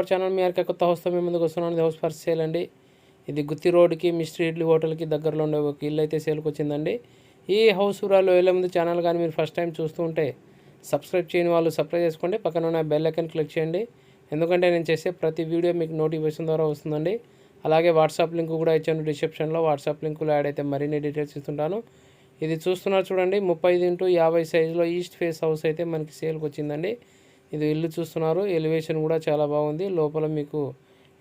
Our channel మీ యొక్క కొత్త హౌస్తో మీ ముందుకు వస్తున్నాను. ఇది హౌస్ ఫర్ సేల్ అండి. ఇది గుత్తి రోడ్కి మిస్ట్రీ ఇడ్లీ హోటల్కి దగ్గరలో ఉండే ఒక ఇల్లు అయితే సేల్కి వచ్చిందండి. ఈ హౌస్ ఊరాలో వెళ్ళే ముందు ఛానల్ కానీ మీరు ఫస్ట్ టైం చూస్తూ ఉంటే సబ్స్క్రైబ్ చేయని వాళ్ళు సబ్స్క్రైబ్ చేసుకోండి. పక్కన ఉన్న బెల్ ఐకన్ క్లిక్ చేయండి. ఎందుకంటే నేను చేసే ప్రతి వీడియో మీకు నోటిఫికేషన్ ద్వారా వస్తుందండి. అలాగే వాట్సాప్ లింక్ కూడా ఇచ్చాను డిస్క్రిప్షన్లో. వాట్సాప్ లింకులో యాడ్ అయితే మరిన్ని డీటెయిల్స్ ఇస్తుంటాను. ఇది చూస్తున్నారు చూడండి ముప్పై ఇంటూ యాభై సైజులో ఈస్ట్ ఫేస్ హౌస్ అయితే మనకి సేల్కి వచ్చిందండి. ఇది ఇల్లు చూస్తున్నారు. ఎలివేషన్ కూడా చాలా బాగుంది. లోపల మీకు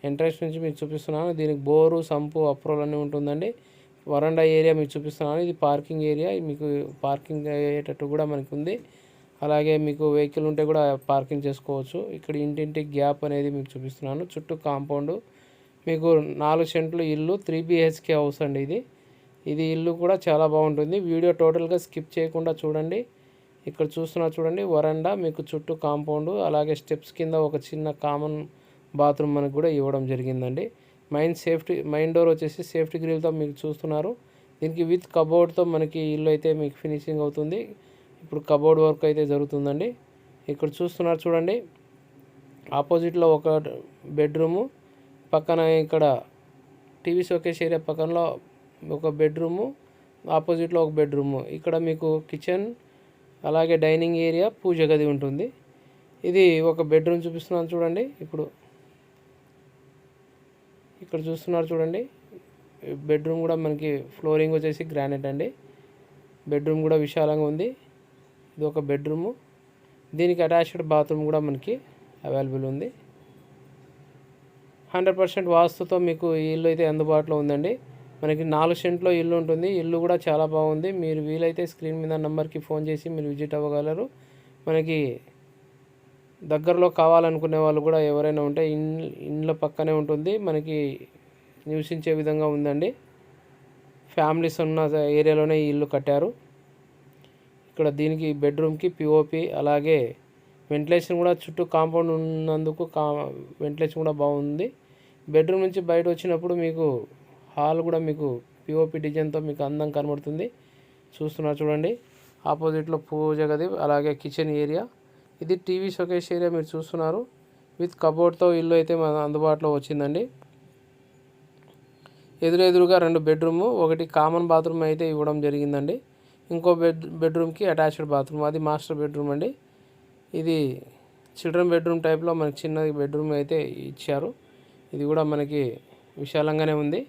ఎంట్రన్స్ నుంచి మీకు చూపిస్తున్నాను. దీనికి బోరు సంపు అప్రోల్ అన్నీ ఉంటుందండి. వరండా ఏరియా మీకు చూపిస్తున్నాను. ఇది పార్కింగ్ ఏరియా మీకు పార్కింగ్ అయ్యేటట్టు కూడా మనకు ఉంది అలాగే మీకు వెహికల్ ఉంటే కూడా పార్కింగ్ చేసుకోవచ్చు. ఇక్కడ ఇంటింటి గ్యాప్ అనేది మీకు చూపిస్తున్నాను. చుట్టూ కాంపౌండ్ మీకు నాలుగు సెంట్లు ఇల్లు త్రీ బిహెచ్కే హౌస్ అండి ఇది. ఇది ఇల్లు కూడా చాలా బాగుంటుంది. వీడియో టోటల్గా స్కిప్ చేయకుండా చూడండి. ఇక్కడ చూస్తున్నా చూడండి వరండా మీకు చుట్టూ కాంపౌండ్ అలాగే స్టెప్స్ కింద ఒక చిన్న కామన్ బాత్రూమ్ మనకు కూడా ఇవ్వడం జరిగిందండి. మెయిన్ సేఫ్టీ మెయిన్ డోర్ వచ్చేసి సేఫ్టీ గ్రిల్తో మీకు చూస్తున్నారు. దీనికి విత్ కబోర్డ్తో మనకి ఇల్లు అయితే మీకు ఫినిషింగ్ అవుతుంది. ఇప్పుడు కబోర్డ్ వర్క్ అయితే జరుగుతుందండి. ఇక్కడ చూస్తున్నారు చూడండి ఆపోజిట్లో ఒక బెడ్రూము పక్కన ఇక్కడ టీవీ షోకేస్ ఏరియా పక్కనలో ఒక బెడ్రూము ఆపోజిట్లో ఒక బెడ్రూము ఇక్కడ మీకు కిచెన్ అలాగే డైనింగ్ ఏరియా పూజ గది ఉంటుంది. ఇది ఒక బెడ్రూమ్ చూపిస్తున్నాను చూడండి. ఇప్పుడు ఇక్కడ చూస్తున్నారు చూడండి. బెడ్రూమ్ కూడా మనకి ఫ్లోరింగ్ వచ్చేసి గ్రానైట్ అండి. బెడ్రూమ్ కూడా విశాలంగా ఉంది. ఇది ఒక బెడ్రూము. దీనికి అటాచ్డ్ బాత్రూమ్ కూడా మనకి అవైలబుల్ ఉంది. హండ్రెడ్ పర్సెంట్ వాస్తుతో మీకు ఈ ఇల్లు అయితే అందుబాటులో ఉందండి. మనకి నాలుగు సెంట్లో ఇల్లు ఉంటుంది. ఇల్లు కూడా చాలా బాగుంది. మీరు వీలైతే స్క్రీన్ మీద నెంబర్కి ఫోన్ చేసి మీరు విజిట్ అవ్వగలరు. మనకి దగ్గరలో కావాలనుకునే వాళ్ళు కూడా ఎవరైనా ఉంటే ఇన్ ఇండ్ల పక్కనే ఉంటుంది. మనకి నివసించే విధంగా ఉందండి. ఫ్యామిలీస్ ఉన్న ఏరియాలోనే ఈ ఇల్లు కట్టారు. ఇక్కడ దీనికి బెడ్రూమ్కి పిఓపి అలాగే వెంటిలేషన్ కూడా చుట్టూ కాంపౌండ్ ఉన్నందుకు కా వెంటిలేషన్ కూడా బాగుంది. బెడ్రూమ్ నుంచి బయట వచ్చినప్పుడు మీకు హాల్ కూడా మీకు పిఓపి డిజైన్తో మీకు అందం కనబడుతుంది. చూస్తున్నారు చూడండి. ఆపోజిట్లో పూజ గది అలాగే కిచెన్ ఏరియా ఇది టీవీ షోకేస్ ఏరియా మీరు చూస్తున్నారు. విత్ కబోర్డ్తో ఇల్లు అయితే మన అందుబాటులో వచ్చిందండి. ఎదురెదురుగా రెండు బెడ్రూము ఒకటి కామన్ బాత్రూమ్ అయితే ఇవ్వడం జరిగిందండి. ఇంకో బెడ్ బెడ్రూమ్కి అటాచ్డ్ బాత్రూమ్ అది మాస్టర్ బెడ్రూమ్ అండి. ఇది చిల్డ్రన్ బెడ్రూమ్ టైప్లో మనకి చిన్న బెడ్రూమ్ అయితే ఇచ్చారు. ఇది కూడా మనకి విశాలంగానే ఉంది.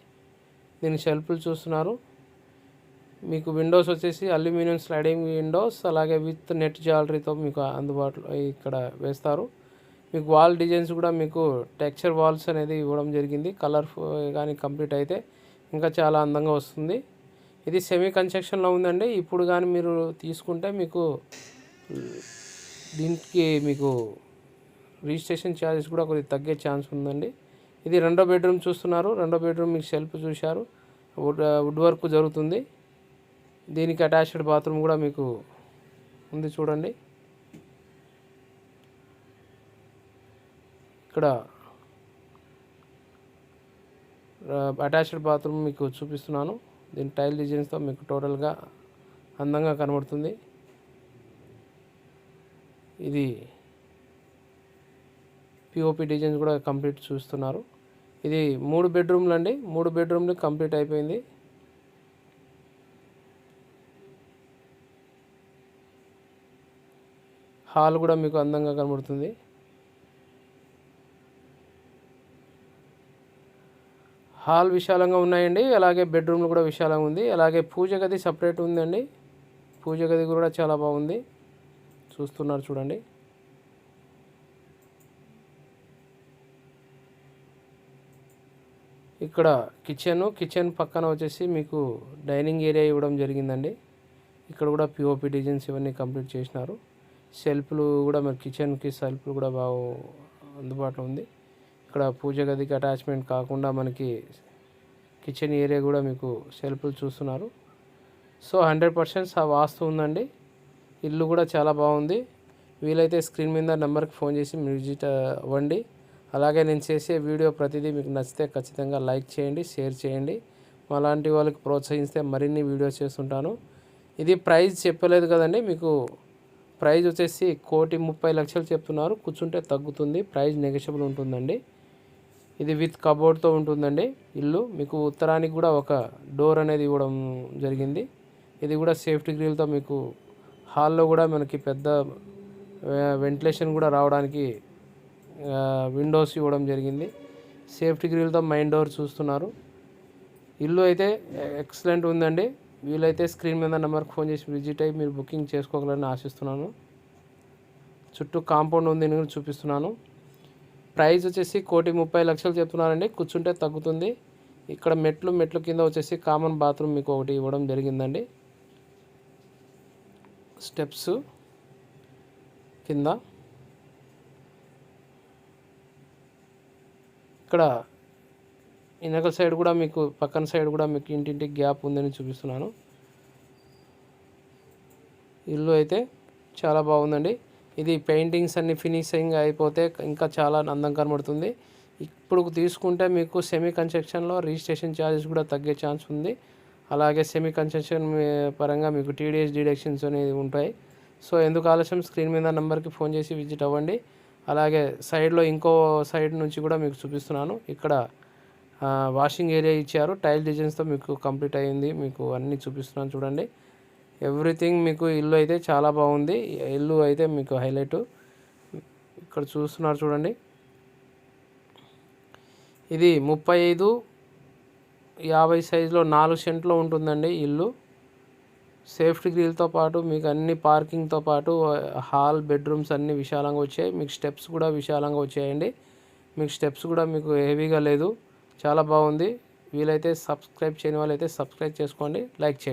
దీని షెల్ఫ్లు చూస్తున్నారు. మీకు విండోస్ వచ్చేసి అల్యూమినియం స్లైడింగ్ విండోస్ అలాగే విత్ నెట్ జాలరీతో మీకు అందుబాటులో ఇక్కడ వేస్తారు. మీకు వాల్ డిజైన్స్ కూడా మీకు టెక్చర్ వాల్స్ అనేది ఇవ్వడం జరిగింది. కలర్ కానీ కంప్లీట్ అయితే ఇంకా చాలా అందంగా వస్తుంది. ఇది సెమీ కన్స్ట్రక్షన్లో ఉందండి. ఇప్పుడు కానీ మీరు తీసుకుంటే మీకు దీనికి మీకు రిజిస్ట్రేషన్ ఛార్జెస్ కూడా కొద్దిగా తగ్గే ఛాన్స్ ఉందండి. ఇది రెండో బెడ్రూమ్ చూస్తున్నారు. రెండో బెడ్రూమ్ మీకు షెల్ఫ్ చూశారు. వుడ్ వుడ్ వర్క్ జరుగుతుంది. దీనికి అటాచ్డ్ బాత్రూమ్ కూడా మీకు ఉంది చూడండి. ఇక్కడ అటాచ్డ్ బాత్రూమ్ మీకు చూపిస్తున్నాను. దీని టైల్ డిజైన్స్తో మీకు టోటల్గా అందంగా కనబడుతుంది. ఇది పిఓపి డిజైన్స్ కూడా కంప్లీట్ చూస్తున్నారు. ఇది మూడు బెడ్రూమ్లు అండి. మూడు బెడ్రూమ్లు కంప్లీట్ అయిపోయింది. హాల్ కూడా మీకు అందంగా కనబడుతుంది. హాల్ విశాలంగా ఉన్నాయండి. అలాగే బెడ్రూమ్లు కూడా విశాలంగా ఉంది. అలాగే పూజ గది సపరేట్ ఉందండి. పూజ గది కూడా చాలా బాగుంది. చూస్తున్నారు చూడండి. ఇక్కడ కిచెన్ కిచెన్ పక్కన వచ్చేసి మీకు డైనింగ్ ఏరియా ఇవ్వడం జరిగిందండి. ఇక్కడ కూడా పిఓపి డిజైన్స్ ఇవన్నీ కంప్లీట్ చేసినారు. సెల్ఫ్లు కూడా మరి కిచెన్కి సెల్ఫ్లు కూడా బాగా అందుబాటులో ఉంది. ఇక్కడ పూజ గదికి అటాచ్మెంట్ కాకుండా మనకి కిచెన్ ఏరియా కూడా మీకు సెల్ఫ్లు చూస్తున్నారు. సో హండ్రెడ్ పర్సెంట్ ఆ వాస్తు ఉందండి. ఇల్లు కూడా చాలా బాగుంది. వీలైతే స్క్రీన్ మీద నెంబర్కి ఫోన్ చేసి మీరు విజిట్ అవ్వండి. అలాగే నేను చేసే వీడియో ప్రతిదీ మీకు నచ్చితే ఖచ్చితంగా లైక్ చేయండి షేర్ చేయండి. అలాంటి వాళ్ళకి ప్రోత్సహిస్తే మరిన్ని వీడియోస్ చేస్తుంటాను. ఇది ప్రైజ్ చెప్పలేదు కదండి మీకు ప్రైజ్ వచ్చేసి కోటి ముప్పై లక్షలు చెప్తున్నారు. కూర్చుంటే తగ్గుతుంది ప్రైజ్ నెగోషియబుల్ ఉంటుందండి. ఇది విత్ కబోర్డ్తో ఉంటుందండి. ఇల్లు మీకు ఉత్తరానికి కూడా ఒక డోర్ అనేది ఇవ్వడం జరిగింది. ఇది కూడా సేఫ్టీ గ్రిల్తో మీకు హాల్లో కూడా మనకి పెద్ద వెంటిలేషన్ కూడా రావడానికి విండోస్ ఇవ్వడం జరిగింది. సేఫ్టీ గ్రిల్తో మైన్ డోర్ చూస్తున్నారు. ఇల్లు అయితే ఎక్సలెంట్ ఉందండి. వీలైతే స్క్రీన్ మీద నెంబర్కి ఫోన్ చేసి విజిట్ అయ్యి మీరు బుకింగ్ చేసుకోగలని ఆశిస్తున్నాను. చుట్టూ కాంపౌండ్ ఉంది నేను చూపిస్తున్నాను. ప్రైస్ వచ్చేసి కోటి ముప్పై లక్షలు చెప్తున్నారండి. కూర్చుంటే తగ్గుతుంది. ఇక్కడ మెట్లు మెట్లు కింద వచ్చేసి కామన్ బాత్రూమ్ మీకు ఒకటి ఇవ్వడం జరిగిందండి. స్టెప్స్ కింద. ఇక్కడ వెనక సైడ్ కూడా మీకు పక్కన సైడ్ కూడా మీకు ఇంటింటికి గ్యాప్ ఉందని చూపిస్తున్నాను. ఇల్లు అయితే చాలా బాగుందండి. ఇది పెయింటింగ్స్ అన్ని ఫినిషింగ్ అయిపోతే ఇంకా చాలా అందం కనబడుతుంది. ఇప్పుడు తీసుకుంటే మీకు సెమీ కన్స్ట్రక్షన్లో రిజిస్ట్రేషన్ ఛార్జెస్ కూడా తగ్గే ఛాన్స్ ఉంది. అలాగే సెమీ కన్స్ట్రక్షన్ పరంగా మీకు టీడీఎస్ డిడక్షన్స్ అనేవి ఉంటాయి. సో ఎందుకు ఆలస్యం? స్క్రీన్ మీద నెంబర్కి ఫోన్ చేసి విజిట్ అవ్వండి. అలాగే సైడ్లో ఇంకో సైడ్ నుంచి కూడా మీకు చూపిస్తున్నాను. ఇక్కడ వాషింగ్ ఏరియా ఇచ్చారు. టైల్ డిజైన్స్తో మీకు కంప్లీట్ అయ్యింది మీకు అన్నీ చూపిస్తున్నాను చూడండి. ఎవ్రీథింగ్ మీకు ఇల్లు అయితే చాలా బాగుంది. ఇల్లు అయితే మీకు హైలైట్ ఇక్కడ చూస్తున్నారు చూడండి. ఇది ముప్పై ఐదు యాభై సైజులో నాలుగు సెంట్లో ఉంటుందండి ఇల్లు. సేఫ్టీ గ్రిల్తో పాటు మీకు అన్ని పార్కింగ్తో పాటు హాల్ బెడ్రూమ్స్ అన్నీ విశాలంగా వచ్చాయి. మీకు స్టెప్స్ కూడా విశాలంగా వచ్చాయండి. మీకు స్టెప్స్ కూడా మీకు హెవీగా లేదు. చాలా బాగుంది. వీలైతే సబ్స్క్రైబ్ చేయని వాళ్ళైతే సబ్స్క్రైబ్ చేసుకోండి. లైక్ చేయండి.